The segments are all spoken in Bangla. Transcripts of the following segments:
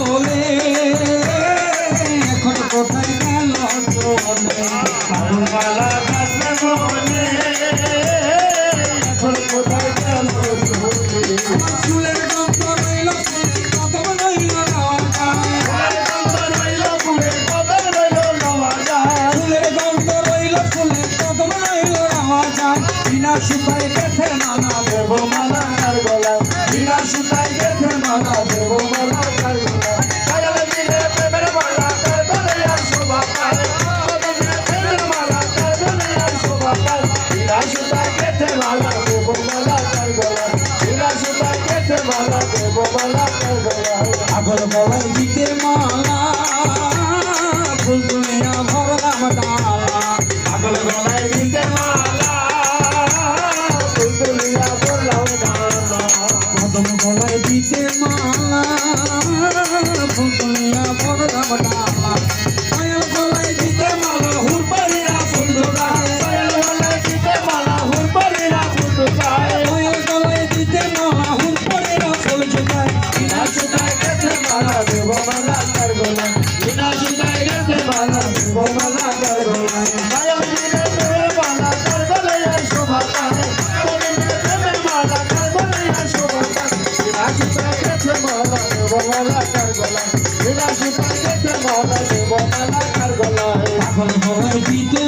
বলে। এখন কোথায় গেল চলে মালা গাছে বলে। এখন কোথায় গেল চলে চুলের গন্ধ রইল ফুলে কদম রইল ফুলের গন্ধ রইল ফুলে কদম রইল আওয়াজ বিনা সুতায় গেথে মালা দেব পাগল গলায় দিতে মালা ফুল তুলিয়া ভরলাম ডালা পাগল গলায় দিতে মালা, ফুল তুলিয়া বললাম গানা কদম গলায় দিতে মালা, ফুল তুলিয়া ভরলাম ডালা মালা কার গলায়। সুতায় গেছে মালা দেব মালা কার গলায়। পাগল গলায় দিতে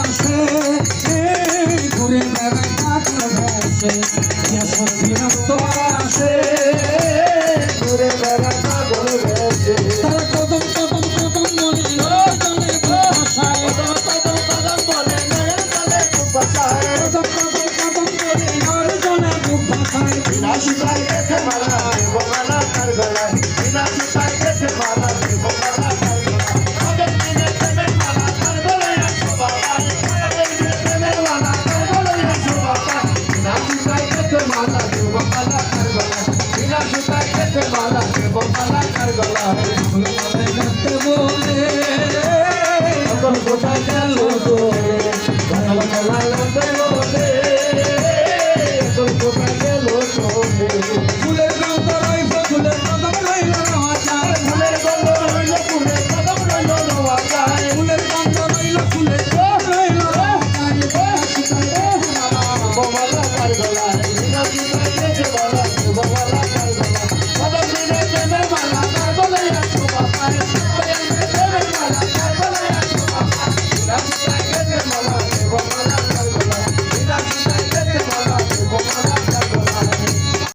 Bye.